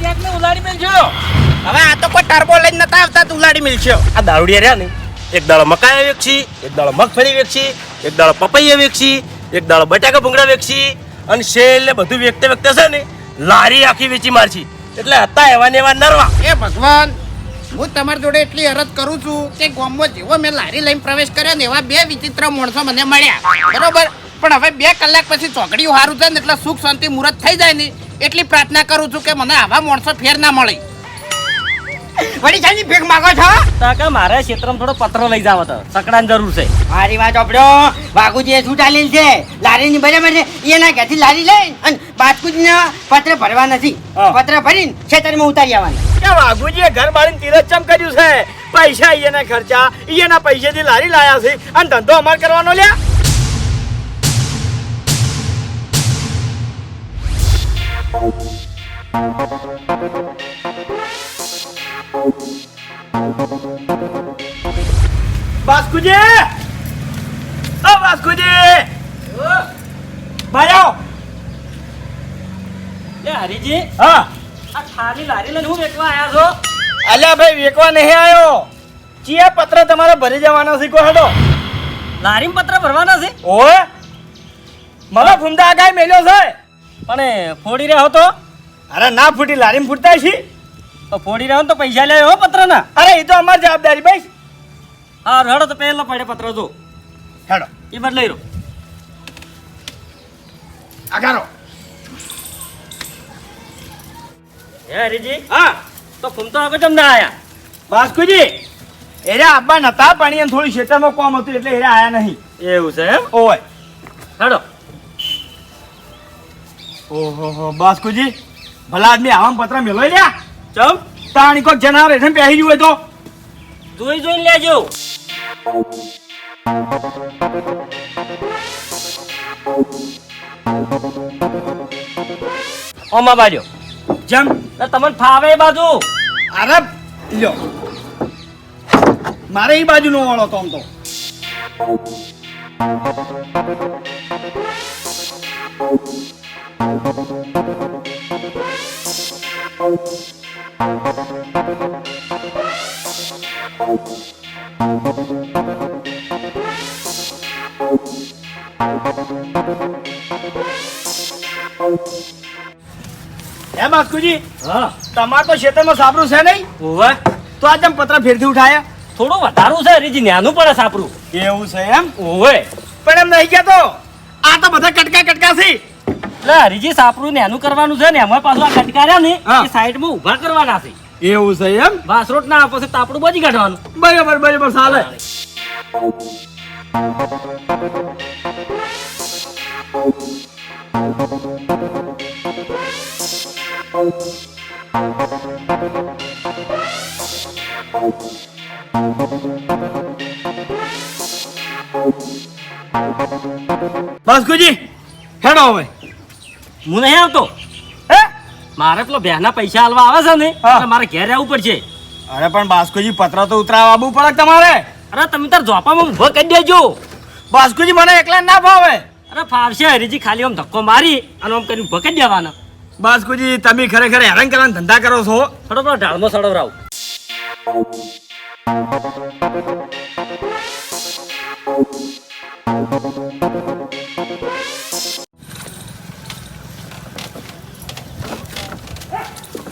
ટેકને ઉલાડી મેલજો હવે આ તો કોઈ ટર્બો લઈને નતા આવતા તું ઉલાડી મિલશો. આ દારૂડિયા રહ્યા ને. એક દાડો મકાઈ વેચી એક દાડો મગફળી વેચી એક દાડો પપૈયા વેચી એક દાડો બટાકા ભૂંગળા વેચી અને છેલ્લે બધું વેચતે વેચતે છે ને લારી આખી વેચી મારછી એટલે હતા એવા ને એવા નરવા. એ ભગવાન હું તમારી જોડે એટલી અરજ કરું છું કે ગામમાં જેવો મેં લારી લઈને પ્રવેશ કર્યો ને એવા બે વિચિત્ર માણસો મને મળ્યા. બરોબર? પણ હવે બે કલાક પછી ચોકડીઓ સારું થાય ને એટલે સુખ શાંતિ મુહૂર્ત થઈ જાય ને એટલી પ્રાર્થના કરું છું કે મને આવા માણસો ફેર ના મળે. વડી જાની ભીખ માંગો છો? કાકા મારે ક્ષેત્રમાં થોડો પત્ર લઈ જાવ તો. સકડાની જરૂર છે. મારી વાત ચોપડો વાઘુજી શું ચાલેલ છે. લારીની બરાબર છે. એના ઘરથી લારી લઈ અને બાસ્કુજી પત્ર ભરવા નથી. પત્ર ભરીને ખેતરમાં ઉતારી આવવાના. કે વાઘુજીએ ઘર બાળીને તિરસ્ચમ કર્યું છે? પૈસા એના ખર્ચા ઈયના પૈસેથી લારી લાયા છે. અને ધંધો અમાર કરવાનો લ્યા? બાસ્કુજી! ઓ બાસ્કુજી! ભાઈ આવો. એ હરીજી હા. આ ખાલી લારી લઈને હું વેચવા આયા છો? અલ્યા ભાઈ વેકવા નહીં આવ્યો ચિયા પત્ર તમારે ભરી જવાનો છે કો હેડો. લારીમાં પત્ર ભરવાના છે? ઓય. મને મેલ્યો છે. પણ ફોડી રહ્યો તો અરે ના ફૂટી લારીમ ફૂટતા છે તો ફોડી રહ્યો તો પૈસા લે હો પત્ર ના અરે એ તો અમારી જવાબદારી ભાઈ હા રડો તો પહેલો પડે પત્ર જો. હેડો. એ બદલાઈ રહ્યો આગારો. હે હરીજી? હા તો ફૂમતો આગળ કેમ ના આયા? બાસ્કુજી એરે આબા નતા પાણી અને થોડી ખેતરમાં કોમ હતું એટલે એરે આયા નહીં. એવું છે એમ? ઓય. હેડો. ઓહો હો બાસ્કુજી ભલા આદમી આવા પત્ર મેલો લ્યા. ચમ? તાણી કોક જનાવર હેઠળ પહેરી ગયું હોય તો. જોઈ જોઈને લેજો. ઓમા બાજો જમ. તો તમને ફાવે એ બાજુ? અરે લ્યો. મારે એ બાજુ નો વાળો તો આમ તો. હે બાસ્કુજી હા. તમાર તો ખેતરમાં સાબરું છે નહીં? ઓવે તો આજે પત્ર ફેરથી ઉઠાયા? થોડું વધારું છે રીજી ન્યાનું પડે સાપરું. એવું છે એમ? ઓવે પણ એમ નહીં કહેતો. આ તો બધા કટકા કટકા છે. એટલે હરીજી સાપરું નેનું કરવાનું છે ને એમાં પાછું આ કટકાર્યા ને. એ સાઈડમાં ઊભા કરવાના છે. એવું છે એમ? વાસરોટ ના પછી તાપડું બચી કાઢવાનું. બરાબર બરાબર ચાલે ગુજી હેડો હવે. હું નહીં આવતો. હે? મારે પેલો ના પૈસા હાલવા આવે છે ને. એટલે મારે ઘેર આવવું પડશે. અરે પણ બાસ્કુજી પત્ર તો ઉતરાવવા આવવું પડે તમારે? અરે તમે તાર ઝોપામાં ઊભો કરી દેજો. બાસ્કુજી મને એકલા ના ફાવે અરે ફાવશે હરીજી ખાલી આમ ધક્કો મારી અને આમ કરીને ઊભો કરી દેવાના. બાસ્કુજી તમે ખરેખર હેરાન કરવાના ધંધા કરો છો? થોડો પેલો ઢાળમો સડવરાવ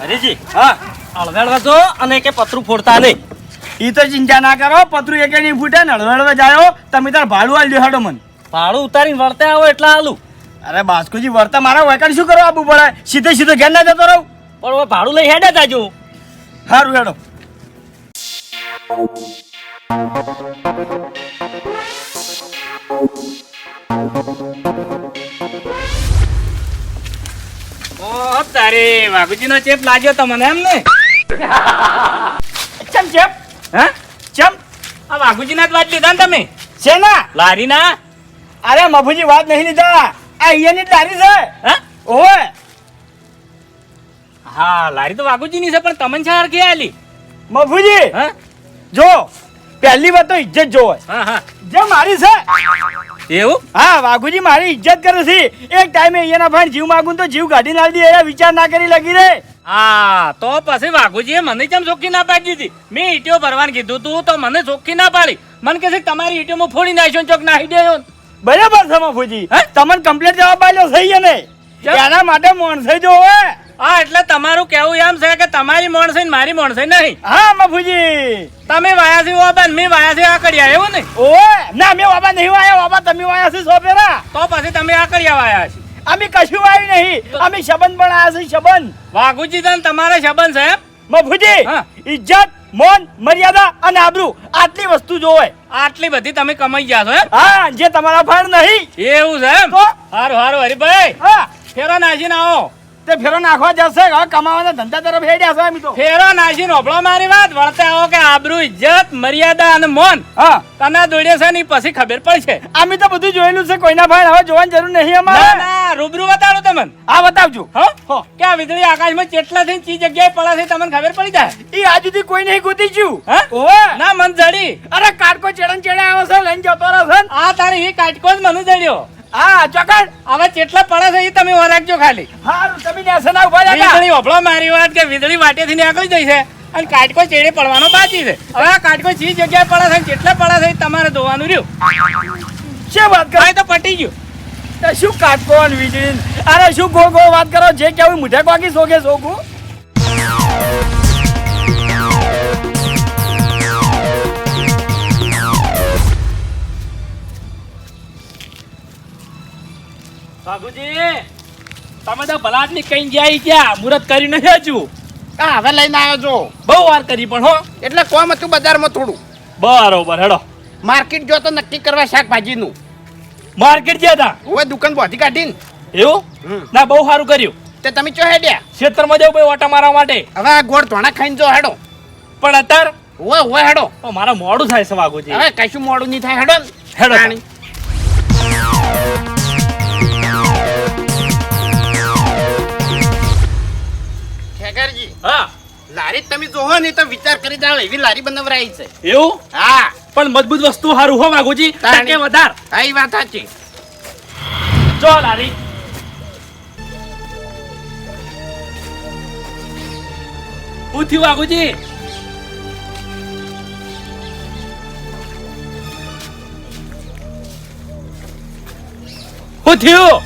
હરીજી. હા. હળવેળવા જો અને કે પતરું ફોડતા નહીં. ઈ તો ચિંતા ના કરો પતરું એકે નહીં ફૂટે ને અળવેળવા જાયો તમે તાર ભાડું આલી દો હાડો મને. ભાડું ઉતારીને વર્તે આવો એટલે આલું. અરે બાસ્કુજી વર્તા મારા વેકણ શું કરો આબુ પડે? સીધે સીધો ઘેર ના જતો રહું. પણ હવે ભાડું લઈ હેડે જાજો હારું હેડો. ઓ તારે ચેપ લાગ્યો તમને એમ ને? ચમ ચેપ? હે? ચમ? આ વાઘુજી જ વાત લીધા ને તમે? છે ના અરે મફુજી વાત નહીં લીધા. આ લારી છે. હે? ઓય હા લારી તો વાઘુજીની છે પણ તમને છે કે આલી? મફુજી હા? જો પહેલી વાત તો ઇજ્જત જોવે. હા હા. જે મારી છે એવું? હા વાઘુજી મારી ઇજ્જત કરે છે. એક ટાઈમે અહીંયાના ભાઈ જીવ માગું તો જીવ કાઢી ના દે એના વિચાર ના કરી લગી રે. હા તો પછી વાઘુજીએ મને કેમ ચોખ્ખી ના પાડી દીધી? મેં ઈટીઓ ભરવાનું કીધું તું તો મને ચોખ્ખી ના પાડી. મને કહે છે કે તમારી ઈટીઓ હું ફોડી નાખ્યો ચોક નાખી દેજો બરાબર છે મફુજી? તમને કમ્પ્લેટ જવાબ પાડ્યો છે ઈ ને. એના માટે માણસે જો હવે હા એટલે તમારું કેવું એમ છે કે તમારી મોણસે ને મારી મોણસે નહીં? હા મફુજી. તમે વાયા છે ઓબા મેં વાયા છે આ કર્યા એવું ને ઓ ના અમે વાબા નહીં વાયા બાબા તમે વાયા છે સો ફેરા તો પછી તમે આ કર્યા વાયા છે. અમે કશું વાયું નહીં. અમે શબન પણ આયા છે શબન. વાઘુજી તન તમારે શબન છે એમ? મફુજી હા. ઇજ્જત મોન મર્યાદા અને આબરૂ આટલી વસ્તુ જોવે. આટલી બધી તમે કમાઈ ગયા છો એમ? હા જે તમારા ફળ નહીં. એવું છે એમ? હારું હારું હરિભાઈ. હા. ફેરો નાસીને આવો. તે ફેરો નાખવા જશે હવે કમાવાના ધંધા તરફ હેડ્યા છે તો. ફેરો નાસીને ઓભળો મારી વાત વળતે આવો કે આબરૂ ઇજ્જત મર્યાદા અને મોન. હા. તને દોડે છે ને પછી ખબર પડશે અમે તો બધું જોયેલું છે કોઈના ભાઈ હવે જોવાની જરૂર નહીં અમારે. ના રૂબરૂ બતાડો તમને. આ બતાવજો. હો? હો. કે આ વીજળી આકાશમાં કેટલા થઈને ચી જગ્યાએ પડે છે તમને ખબર પડી જાય? ઈ આજ સુધી કોઈ નહીં ગોતી જ્યું હા? ઓ ના મન જડી. અરે કાટકો ચેડન ચેડે આવે છે લઈને જતો રહે છે. આ તારી એ કાટકો જ મને જડ્યો. હા ચોકડ. હવે કેટલા પડે છે એ તમે વરાગજો ખાલી. હારું તમે નેસે ઊભા રહ્યા વીજળી ઓભળો મારી વાત કે વીજળી વાટેથી નીકળી જઈ છે. અને કાટકો ચેડે પડવાનો બાકી છે. હવે આ કાટકો ચી જગ્યાએ પડે છે કેટલા પડે છે તમારે જોવાનું રહ્યું. શું વાત કરો? તો પટી ગયું. તે શું કાટકો અને વીજળી? અરે શું ગો ગો વાત કરો? જે કેવું મુઠે કોકી સોગે સોગું બાબુજી તમે તો ભલા ની કઈ જાય ક્યાં? મુરત કરી નથી હજુ? આ હવે લઈને આવ્યો છો બહુ વાર કરી પણ હો. એટલે કોમ હતું બજારમાં થોડું. બરોબર હેડો. માર્કેટ જો તો નક્કી કરવા શાકભાજીનું. માર્કેટ જ્યાં હતા હવે દુકાન બોધી કાઢીને. એવું? ના બહુ સારું કર્યું. તે તમે ચો હેડ્યા? ક્ષેત્રમાં જવું ભાઈ ઓટા મારવા માટે. હવે આ ગોળ ધોણા ખાઈને જો હેડો. પણ અત્યાર? ઓવે ઓવે હેડો. મારા મોડું થાય છે વાઘુજી. હવે કશું મોડું નહીં થાય હેડો. હેડો. હા. લારી તમે જોહો ને તો વિચાર કરી જાવ એવી લારી બનાવરાઈ છે. એવું? હા. પણ મજબૂત વસ્તુ હારું હો માગુજી તાકે વધાર. હા એ વાત સાચી. જો લારી. ઉઠી વાઘુજી? શું થયું?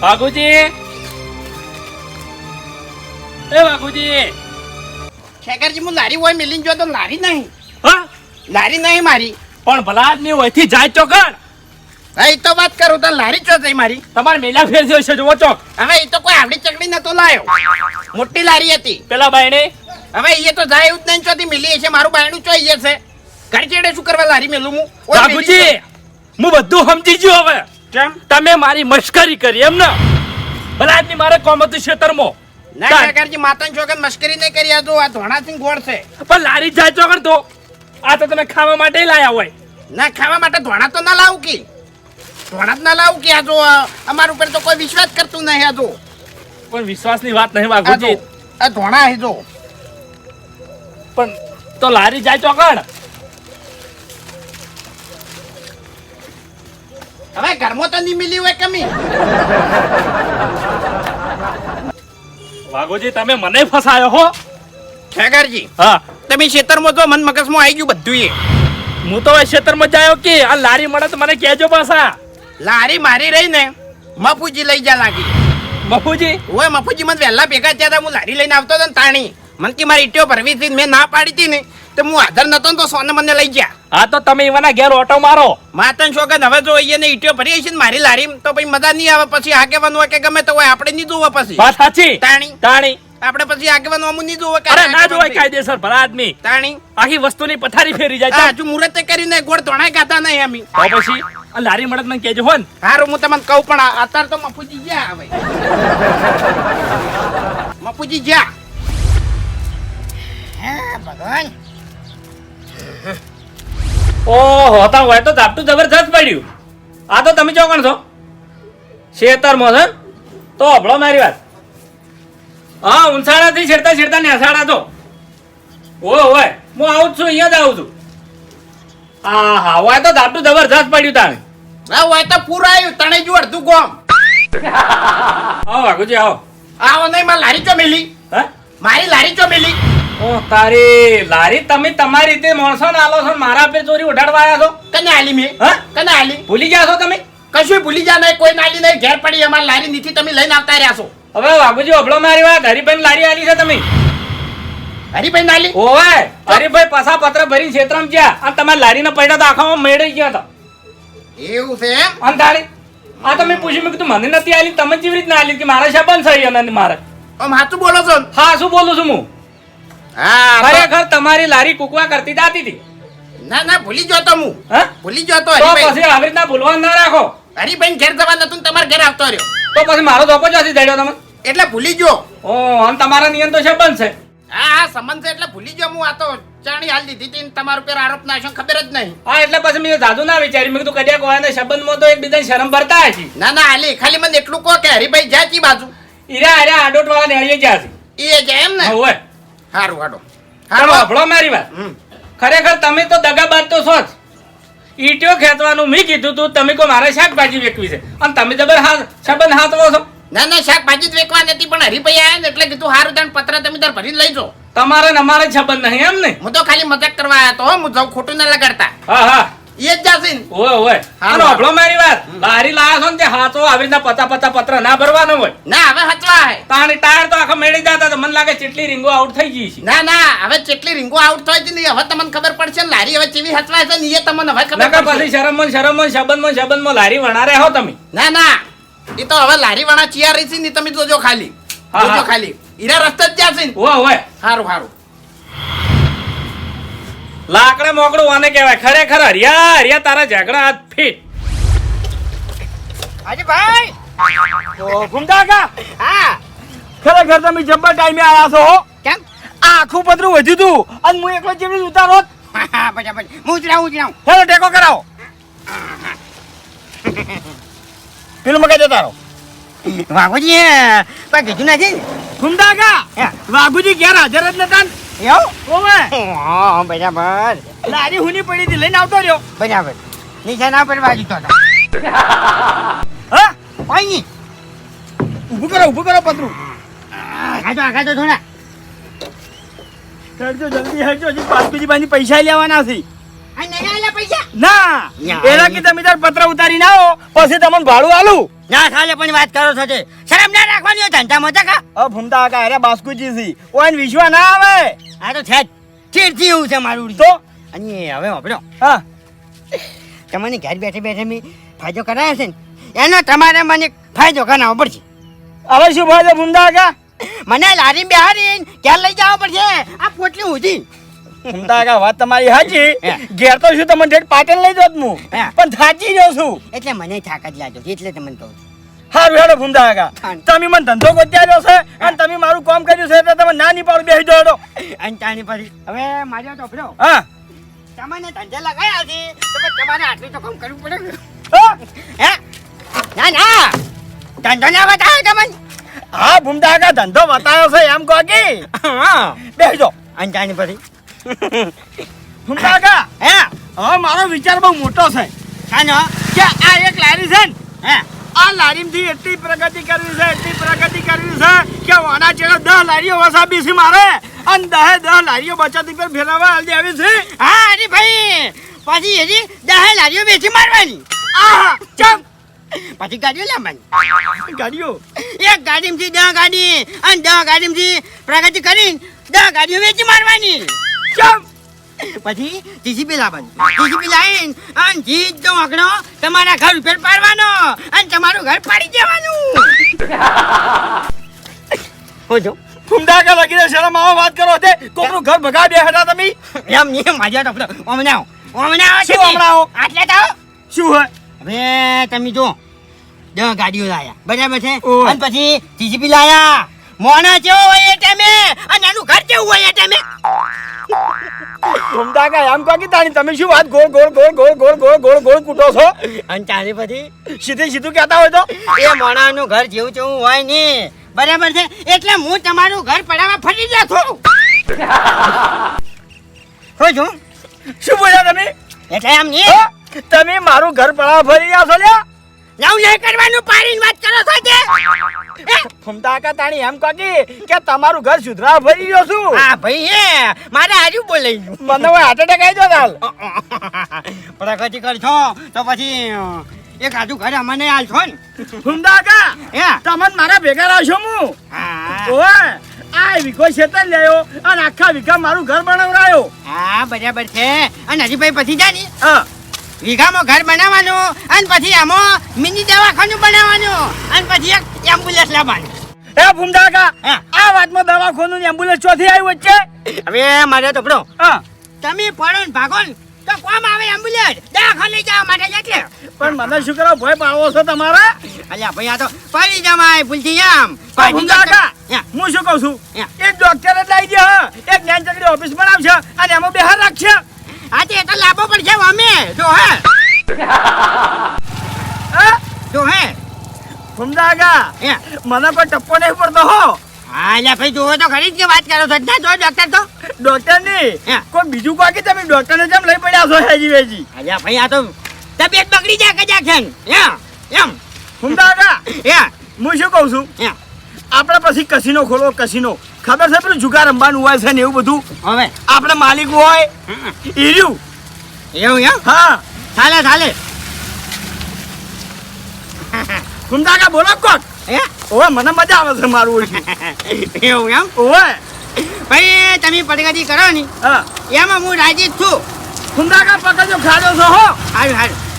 વાઘુજી? એ બાપુજી. ખેકરજી હું લારી હોય મિલીને જો તો લારી નહીં. હા? લારી નહીં મારી. પણ ભલા આદમી હોયથી જાય ચોકડ એ તો વાત કરું તો લારી ચો જઈ મારી. તમારે મેલા ફેર થયો છે જોવો ચોક. હવે એ તો કોઈ આવડી ચકડી નતો લાયો. મોટી લારી હતી. પેલા બાયણે? હવે એ તો જાય એવું જ નહીં ચોથી મિલી છે મારું બાયણું ચોઈ છે. ઘર ચેડે શું કરવા લારી મેલું હું? બાપુજી હું બધું સમજી ગયો હવે. કેમ? તમે મારી મશ્કરી કરી એમ ને? ભલા આદમી મારે કોમ હતું ખેતરમાં ના. કાકાજી માતાની છોકર મશ્કરી નહીં કરી આ તો આ ધોણાથી ગોળ છે. પણ લારી જાય ચોકડ તો. આ તો તમે ખાવા માટે લાયા હોય. ના ખાવા માટે ધોણા તો ના લાવું કે. ધોણા જ ના લાવું કે આ જો અમારા ઉપર તો કોઈ વિશ્વાસ કરતું નહીં આ જો. પણ વિશ્વાસની વાત નહીં વાઘુજી. આ ધોણા હે જો. પણ તો લારી જાય ચોકડ હવે ઘરમાં તો નહીં મિલી હોય કમી વાઘુજી તમે મને ફસાયો હો. ખેગરજી હા. તમે ખેતરમાં જો મન મગજમાં આવી ગયું બધું એ હું તો ખેતરમાં જાયો કે? આ લારી મળે તો મને કહેજો પાછા. લારી મારી રહી ને મફુજી લઈ જા લાગી. મફુજી? ઓય મફુજી મને વહેલા ભેગા થયા હતા હું લારી લઈને આવતો હતો ને તાણી. મને કે મારી ઈટીઓ ભરવી હતી મેં ના પાડી હતી ને તો હું આધાર નતો તો સોને મને લઈ ગયા. હા તો તમે એવાના ઘેર ઓટો મારો. માતન શોગન હવે જો અહીંયા ને ઈટીઓ ભરી ને મારી લારી તો પછી મજા નહીં આવે. પછી આગેવાનું હોય કે ગમે તો હોય આપણે નહીં જોવા પછી. વાત સાચી. તાણી. તાણી. આપણે પછી આગેવાનું અમુ નહીં જોવા કે અરે ના જોવાય કાયદેસર ભલા આદમી તાણી. આખી વસ્તુની પથારી ફેરી જાય. છે. હજુ મુહૂર્તે કરીને ગોળ ધોણાય ગાતા નહીં અમે. તો પછી લારી મળત મને કેજો હોન. હારું હું તમને કહું પણ અત્યારે તો મફુજી જ્યાં હવે મફુજી જ્યાં. હા ભગવાન. ઓહો તા હોય તો ઝાપટું જબરજસ્ત પડ્યું. આ તો તમે ચોકણ છો? શેતરમાં છે તો અભળો મારી વાત. હા ઉંસાડાથી છેડતા છેડતા નેસાડા તો ઓય હોય હું આવું જ છું અહીંયા જ આવું છું. હા હા હોય તો ઝાપટું જબરજસ્ત પડ્યું તાણે. આ હોય તો પૂરું આવ્યું તણે જો અડધું ગોમ. આવો વાઘુજી આવો. આવો નહીં મારી લારી ચો મેલી હે? મારી લારી ચો મેલી તારી લારી તમે તમારી રીતે માણસો ને આલો છો મારા પે ચોરી ઉડાડવા આવ્યા છો? કને આલી મેં? હા? કને આલી? ભૂલી ગયા છો તમે? કશું ભૂલી જા નહીં કોઈ નાલી નહીં ઘેર પડી અમારી લારી નીતિ તમે લઈને આવતા રહ્યા છો. હવે બાબુજી અભળો મારી વાત હરિભાઈ લારી આલી છે તમે. હરીભાઈ નાલી ઓવે હરિભાઈ પસા પત્ર ભરી ક્ષેત્રમ ગયા અને તમારી લારીના પૈડા તો આખામાં મેળવી ગયા હતા. એવું છે એમ? અને તારી આ તમે પૂછ્યું મેં કીધું મને નથી આલી તમે કેવી રીતના આલી? કે મારા શબન સહી અને મારે. આમ સાચું બોલો છો હા શું બોલું છું હું? હા ખરેખર તમારી લારી કુકવા કરતી દાતી હતી. ના ના ભૂલી ગયો તો હું. હા? ભૂલી ગયો તો હરીભાઈ. પછી આવી રીતના ભૂલવાનું ના રાખો. હરીભાઈ ઘેર જવા નતું ને તમારા ઘેર આવતો રહ્યો. તો પછી મારો ધોકો જ્યાંથી દડ્યો તમે એટલે ભૂલી ગયો. ઓ આમ તમારા નિયમ તો છે હા હા સંબંધ છે એટલે ભૂલી ગયો હું. આ તો ચાણી હાલ દીધી હતી તમારું ઉપર આરોપ નાખ્યો ખબર જ નહીં. હા એટલે પછી મેં જાદુ ના વિચારી મેં કીધું કડિયા કોઈ સંબંધમાં તો એકબીજાને શરમ ભરતા હશે. ના ના હાલી ખાલી મને એટલું કહો કે હરીભાઈ જ્યાં બાજુ. ઈરા અરે આડોટ વાળા નેળીએ ગયા છે એ જાય એમ ને? હવે હારું હાડો હારું અભળો મારી વાત. ખરેખર તમે તો દગાબાજ તો છો જ. ઈટીઓ ખેંચવાનું મેં કીધું તું તમે કોઈ મારે શાકભાજી વેચવી છે. અને તમે જબર હા સંબંધ હાથવો છો. ના ના શાકભાજી જ વેચવા નથી પણ હરીભાઈ આવ્યા ને એટલે કીધું હારું તાણ પત્ર તમે તાર ભરીને લઈ જાઓ. તમારે ને અમારે સંબંધ નહીં એમ ને? હું તો ખાલી મજાક કરવા આવ્યો તો હું જાઉં ખોટું ના લગાડતા. હા હા. મારી વાત. લારી લાયા છો ને હાથો આવી રીતના પતા પતા પત્ર ના ભરવાનો હોય. ના હવે હચવા હે. તાણી ટાયર તો આખા મેળી જતા મને લાગે ચેટલી રીંગો આઉટ થઈ ગઈ છે. ના ના હવે કેટલી રીંગો આઉટ થાય છે ને હવે તમને ખબર પડશે ને લારી હવે ચેવી હચવાય છે ને એ તમને હવે ખબર પછી પડશે. શરમમાં શરમમાં શબનમાં શબનમાં લારી વણારે હો તમે. ના ના એ તો હવે લારી વણા ચિયા રહી છે ને તમે જોજો ખાલી. હા, જોજો ખાલી. ઈરા રસ્તે જ જ્યાં છે ઓય ઓય. સારું હારું. લાકડે મોકળું આને કહેવાય. ખરેખર હરિયા હરિયા તારા ઝઘડા હાથ ફીટ. ભાઈ તો ઘૂમતા કા હા. ખરેખર તમે જબ્બર ટાઈમે આવ્યા છો કેમ? આખું પતરું વધ્યું તું. અને હું એકલો જેવી ઉતારો બરાબર હું ઉતરાવું ઉતરાવું થોડો ટેકો કરાવો. પેલું મગજ દેતા વાઘુજી પણ કીધું નથી ઘૂમતા કા વાઘુજી ક્યારે હાજર જ નતા. એવું ઓવે હા બરાબર. લારી હુની પડી હતી લઈને આવતો રહ્યો. બરાબર. નિશાના પર બાજુ તો. હા? કોઈ ઊભું કરો ઊભું કરો પતરું. આગાતો આગાતો થોડા. હેડજો જલ્દી હેડજો હજી પાંચ બીજી બાજુ પૈસા લેવાના છે. ના. એના કે તમે તાર પત્ર ઉતારી ના આવો પછી તમને ભાડું આલું. ના ખાલે પણ વાત કરો છો તે. શરમ ના રાખવાની હોય ધંધા મજા કા અ ભૂમતા કા અરે બાસ્કુજી ઓન વિશ્વા ના આવે. આ તો છે ચીડથી એવું છે મારું તો? અને હવે વાપરો હા. તમને ઘર બેઠે બેઠે મેં ફાયદો કરાયો છે ને એનો તમારે મને ફાયદો કરાવવો પડશે. હવે શું ફાયદો ભૂમતા કા મને લારી બિહારી ક્યાં લઈ જવા પડશે. આ પોટલી ભૂમતા કા વાત તમારી હાજી. ઘેર તો શું તમને ઠેઠ પાટણ લઈ જોત હું. પણ થાકી જાઉં છું. એટલે મને થાક જ લાગ્યો એટલે તમને કહું છું. હારું હેડો ભૂમતા કા તમે મને ધંધો ગોત્યા છે અને તમે મારું કામ કર્યું છે એટલે તમે ના ની પાડું બેસી જાઓ હેડો. અને તાની પછી હવે માર્યો તો ફરો હા. તમને ધંધે લગાયા છે તો તમારે આટલું તો કામ કરવું પડે હે. ના ના. ધંધો ના બતાવ્યો તમને હા ભૂમતા કા ધંધો બતાવ્યો છે એમ કહો કે. હા. બેસી જાઓ. અને તાની પછી? ભૂમતા કા હે? હવે મારો વિચાર બહુ મોટો છે. કાનો કે આ એક લારી છે ને. હે? આ લારીમાંથી એટલી પ્રગતિ કરવી છે એટલી પ્રગતિ કરવી છે કે વાના ચેડે દહ લારીઓ વસાવી છે મારે. અને દહે દહ લારીઓ બચત પર ફેરવવા આવી આવી છે. હા અરે ભાઈ પછી હજી દહે લારીઓ વેચી મારવાની. આહા ચમ. પછી ગાડીઓ લાવવાની. ગાડીઓ? એક ગાડીમાંથી દહ ગાડી અને દહ ગાડીમાંથી પ્રગતિ કરીને દહ ગાડીઓ વેચી મારવાની. ચમ. પછી જીસીપી લાવવાની જીસીપી લાવીને અને જીત આંકડો તમારા ઘર ઉપર પાડવાનો અને તમારું ઘર પાડી દેવાનું. હોજો ફૂમડા કા લગીને શરમ આવો વાત કરો તે. કોકનું ઘર ભગા દે હતા તમે? એમ નહીં માજા તો ઓમનાઓ ઓમનાઓ શું હમણાં આટલે તો શું હોય? હવે તમે જો દસ ગાડીઓ લાયા. બરાબર છે? અને પછી જીસીપી લાયા મોણા જેવો હોય એ ટાઈમે અને એનું ઘર જેવું હોય એ ટાઈમે. ઘૂમતા કા એમ કો તાણી તમે શું વાત ગોળ ગોળ ગોળ ગોળ ગોળ ગોળ ગોળ ગોળ કૂટો છો? અને તારે પછી સીધે સીધું કહેતા હોય તો? એ મોણાનું ઘર જેવું જેવું હોય ને. બરાબર છે? એટલે હું તમારું ઘર પડાવવા ફરી ગયા છું હો છું? શું બોલ્યા તમે? એટલે આમ નહીં? તમે મારું ઘર પડાવ ફરી રહ્યા છો લ્યા? લવ નહીં કરવાનું પાડીને વાત કરો છો તે? ફૂમતા કાકા તાણી એમ કહી કે તમારું ઘર સુધરા ભરી ગયો છું. હા ભાઈ હે. મારે આજુ બોલાઈ ગયું. મને હવે હાર્ટ એટેક આવી ગયો હાલ. પ્રગતિ કરશો તો પછી એક આજુ ઘરે અમને છો ને. ફૂમતા કાકા હે? તમને મારા ભેગા રાખશો હું હા. ઓય આ વિકો શેતર લેયો અને આખા વિકા મારું ઘર બનાવરાયો હા બરાબર છે. અને હજી ભાઈ પછી જાની ને. હા. વીઘામાં ઘર બનાવવાનું અને પછી આમાં મિની દવાખાનું બનાવવાનું અને પછી એક એમ્બ્યુલન્સ લાવવાનું. એ હા. આ વાતમાં દવાખાનું એમ્બ્યુલન્સ ચોથી આવ્યું વચ્ચે? હવે મારે તો પડો તમે પડો ને ભાગો ને તો કોમ આવે એમ્બ્યુલન્સ દવાખાને જવા માટે એટલે. પણ મને શું કરો ભય પાડવો છો તમારા? અલ્યા ભાઈ આ તો પડી જમાય ભૂલથી આમ. કાકા હા. શું કહું છું. એક ડોક્ટર જ લાવી દે હા. એક જ્ઞાન ઓફિસ બનાવશે અને એમાં બહાર રાખશે. આ તે તો લાભો છે અમે. જો હે. હા? જો હે. સમજાગા હે. મને કોઈ ટપ્પો નહીં પડતો હો. હા એટલે ભાઈ જોવો તો ખરી જ કે વાત કરો છો. ના જો ડોક્ટર તો. ડોક્ટરની કોઈ બીજું બાકી તમે ડોક્ટર ને જેમ લઈ પડ્યા છો હેજી વેજી. અલ્યા ભાઈ આ તો તબિયત બગડી જાય કદાચ છે ને. એમ. સમજાગા હે. હું શું કહું છું? હે. આપણે પછી કસીનો ખોલો કસીનો ખબર છે પેલું જુગાર રમવાનું હોય છે ને એવું બધું? હવે. આપણે માલિક હોય. ઈર્યું એવું એમ? હા. ચાલે ચાલે. ફૂમતા બોલો કોક હે? ઓવે મને મજા આવે છે મારું ઓળખ્યું એવું એમ? ઓવે. ભાઈ તમે પડગતી કરો ને. હા. એમાં હું રાજી જ છું. કાકા પકડજો ખાડો છો હો. હારું હારું.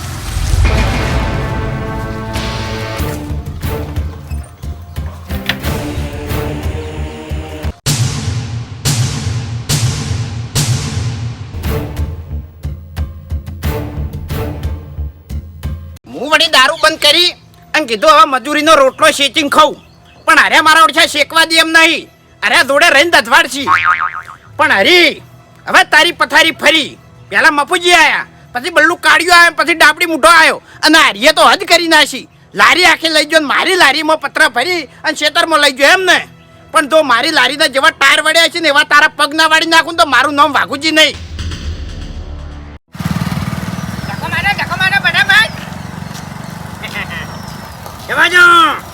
હું વળી દારૂ બંધ કરી અને કીધું, હવે મજૂરીનો રોટલો શેચીને ખાઉં. પણ અરે મારા ઓછા શેકવા દે એમ નહીં. અરે જોડે રહીને દધવાડશી પણ હરી, હવે તારી પથારી ફરી. પેલા મફુજી આયા, પછી બલ્લુ કાઢ્યું આવ્યો, પછી ડાબડી મૂઠો આવ્યો. અને હરીએ તો હદ કરી નાખી. લારી આખી લઈ ગયો મારી લારીમાં પતરા ભરી અને શેતરમાં લઈ ગયો એમ ને પણ જો મારી લારીના જેવા ટાયર વળ્યા છે ને એવા તારા પગ ના વાળી નાખું તો મારું નામ વાઘુજી નહીં. જવા